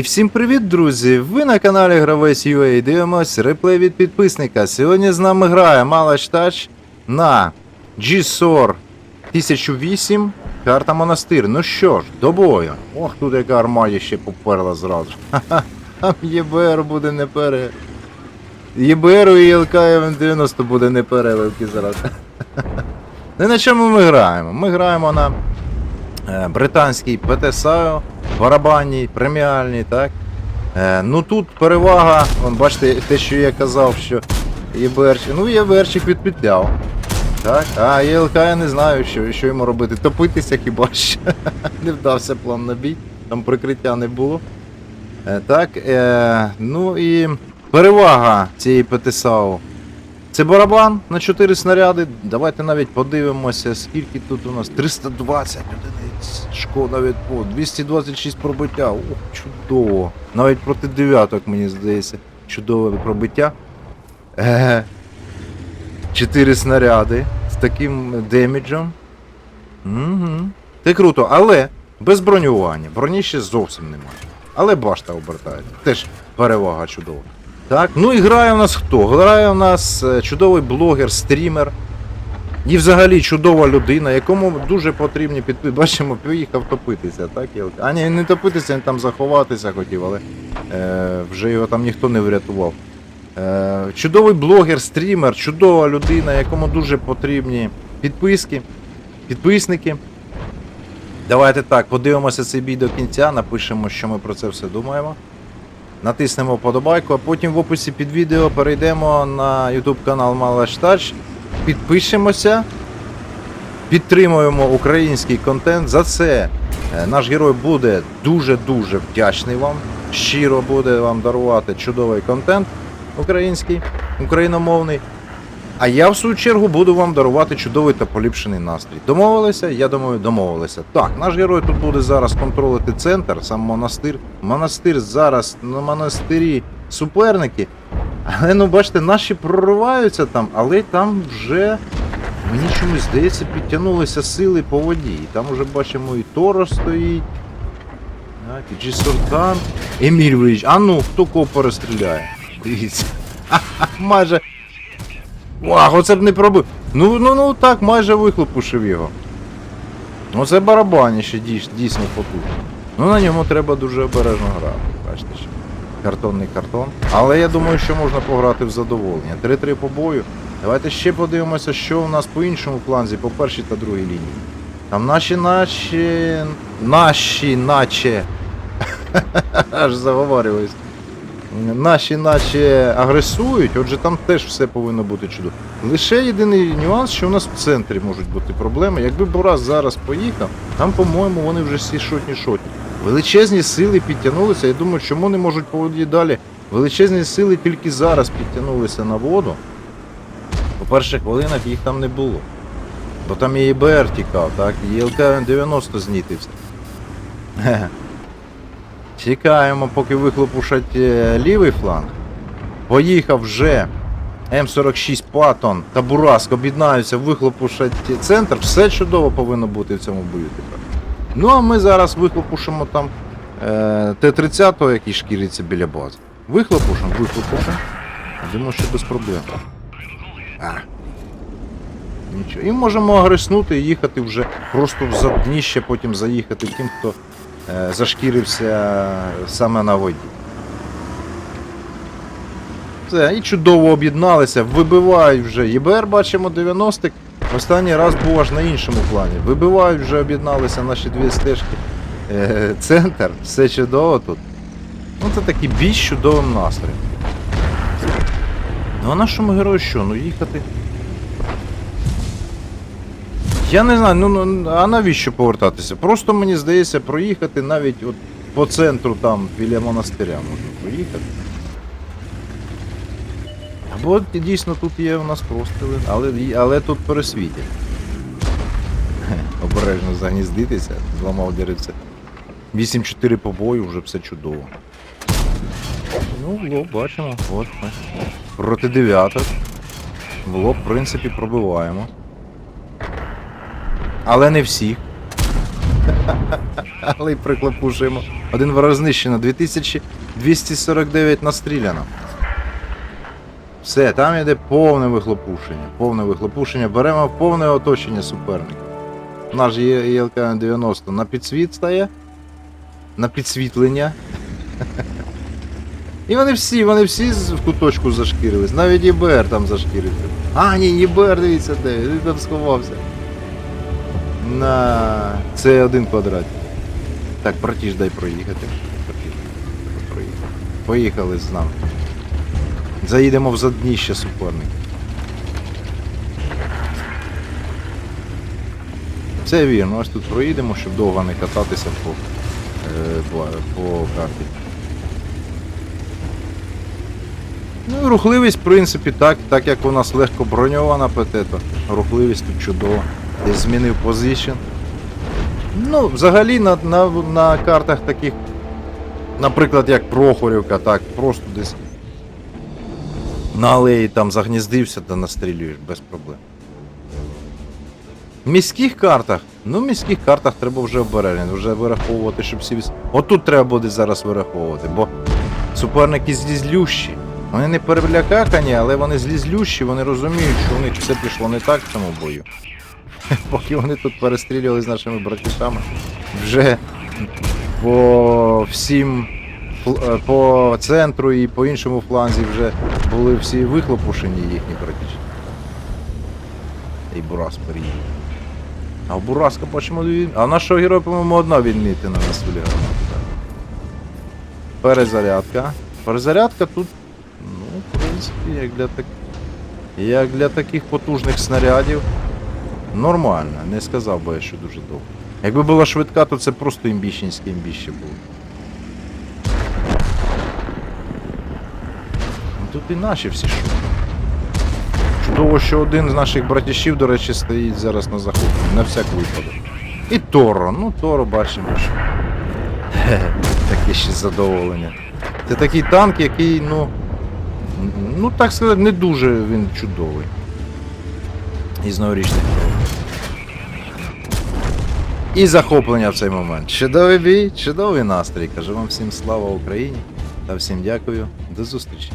І всім привіт, друзі! Ви на каналі Гравець UA дивимось реплей від підписника. Сьогодні з нами грає Малач Тач на G-SOR 1008 карта Монастир. Ну що ж, до бою. Ох, тут яка армадія ще поперла зразу. Ха-ха, там ЄБР буде не пере. ЄБР і ЛК М90 буде не переливки зараз. Ну на чому ми граємо? Ми граємо на британський ПТСАО, барабанній, преміальній, так? Е, ну тут перевага, бачите, те, що я казав, що ЄБРчик, ну ЄБРчик відпетляв. Так, а ЄЛК я не знаю, що, що йому робити. Топитися хіба що. не вдався план на бій, там прикриття не було. Е, так, е, ну і перевага цієї ПТСАУ. Це барабан на 4 снаряди. Давайте навіть подивимося, скільки тут у нас. 320 одиниць. Шкода від по 226 пробиття. Ох, чудово. Навіть проти дев'яток, мені здається. Чудове пробиття. Е, 4 снаряди з таким деміджем. Угу. Це круто, але без бронювання. Броні ще зовсім немає. Але башта обертається. Теж перевага чудова. Так, ну і грає у нас хто? Грає у нас е, чудовий блогер, стрімер. І взагалі чудова людина, якому дуже потрібні підписки. Бачимо, поїхав топитися, так? А ні, не топитися, він там заховатися хотів, але е, вже його там ніхто не врятував. Е, чудовий блогер, стрімер, чудова людина, якому дуже потрібні підписки, підписники. Давайте так, подивимося цей бій до кінця, напишемо, що ми про це все думаємо. Натиснемо вподобайку, а потім в описі під відео перейдемо на YouTube канал Малаштач, підпишемося, підтримуємо український контент. За це е, наш герой буде дуже-дуже вдячний вам. Щиро буде вам дарувати чудовий контент український, україномовний. А я в свою чергу буду вам дарувати чудовий та поліпшений настрій. Домовилися? Я думаю, домовилися. Так, наш герой тут буде зараз контролити центр, сам монастир. Монастир зараз на монастирі суперники. Але ну бачите, наші прориваються там, але там вже мені чомусь здається, підтягнулися сили по воді. І Там вже бачимо і Торо стоїть. Так, і Джісортан. Еміль виїжджає. А ну, хто кого перестріляє? Дивіться. Майже. Вау, оце б не пробив. Ну, ну, ну так, майже вихлопушив його. Оце барабаніще дійс- дійсно потужно. Ну на ньому треба дуже обережно грати. Бачите що. Картонний картон. Але я думаю, що можна пограти в задоволення. 3-3 по бою. Давайте ще подивимося, що у нас по іншому фланзі, по першій та другій лінії. Там наші наші. Наші наче. Аж заговорююсь. Наші наче агресують, отже там теж все повинно бути чудово. Лише єдиний нюанс, що у нас в центрі можуть бути проблеми. Якби Борас зараз поїхав, там, по-моєму, вони вже всі шотні шотні. Величезні сили підтягнулися. Я думаю, чому не можуть по далі. Величезні сили тільки зараз підтягнулися на воду. По перших хвилинах їх там не було. Бо там і ІБР тікав, так, і ЛК-90 знітився. Чекаємо, поки вихлопушать е, лівий фланг. Поїхав вже М46 Паттон та Бураск об'єднаються, вихлопушать центр. Все чудово повинно бути в цьому бою тепер. Ну а ми зараз вихлопушимо там е, Т-30, який шкіриться біля бази. Вихлопушимо, вихлопушимо. Думаю, що без проблем. А. Нічого. І можемо агреснути і їхати вже просто в задніще, потім заїхати тим, хто е, зашкірився саме на воді. Все, і чудово об'єдналися, вибивають вже. ЄБР бачимо 90-х. Останній раз був аж на іншому плані. Вибивають вже об'єдналися наші дві стежки. Е, центр, все чудово тут. Ну це такий з чудовим настроєм. Ну а нашому герою що? Ну їхати. Я не знаю, ну, ну а навіщо повертатися? Просто мені здається, проїхати навіть от по центру там біля монастиря можна проїхати. Або дійсно тут є у нас простріли, але, але тут пересвітять. Обережно загніздитися, зламав деревце. 8-4 по бою, вже все чудово. Ну, було, бачимо, от ми. Проти дев'яток. Було, в принципі, пробиваємо. Але не всіх. Але й приклопушуємо. Один ворог знищено, 2249 настріляно. Все, там йде повне вихлопушення. Повне вихлопушення. Беремо повне оточення суперника. Наш є ЄЛК 90 на підсвіт стає. На підсвітлення. І вони всі, вони всі в куточку зашкірились. Навіть ЄБР там зашкірився. А, ні, ЄБР, дивіться де, він там сховався. На це один квадрат. Так, братіж, дай проїхати. Поїхали з нами. Заїдемо в задніще суперника. Це вірно, ось тут проїдемо, щоб довго не кататися по, е, по, карті. Ну і рухливість, в принципі, так, так як у нас легко броньована ПТ, то рухливість тут чудова. Десь змінив позицію. Ну, взагалі на, на, на картах таких, наприклад, як Прохорівка, так, просто десь на алеї там загніздився та настрілюєш без проблем. В міських картах, ну в міських картах треба вже обережно, вже вираховувати, щоб всі. віс- Отут треба буде зараз вираховувати, бо суперники злізлющі. Вони не перелякакані, але вони злізлющі, вони розуміють, що у них все пішло не так в цьому бою. Поки вони тут перестрілювали з нашими братішами, вже по всім по центру і по іншому фланзі вже були всі вихлопушені їхні братіші. І Бурас переїхав. А Бураска бачимо дві. А нашого героя, по-моєму, одна відмітина на столі гранати. Перезарядка. Перезарядка тут, ну, в принципі, як для так... як для таких потужних снарядів. Нормально, не сказав би я, що дуже довго. Якби була швидка, то це просто імбіщенське імбіще було. Тут і наші всі що. Чудово, що один з наших братішів, до речі, стоїть зараз на захопленні, на всяк випадок. І Торо, ну Торо бачимо, що. Таке ще задоволення. Це такий танк, який, ну. Ну, так сказати, не дуже він чудовий. Із новорічних кроків. І захоплення в цей момент. Чудовий бій, чудовий настрій. Кажу вам всім слава Україні та всім дякую. До зустрічі.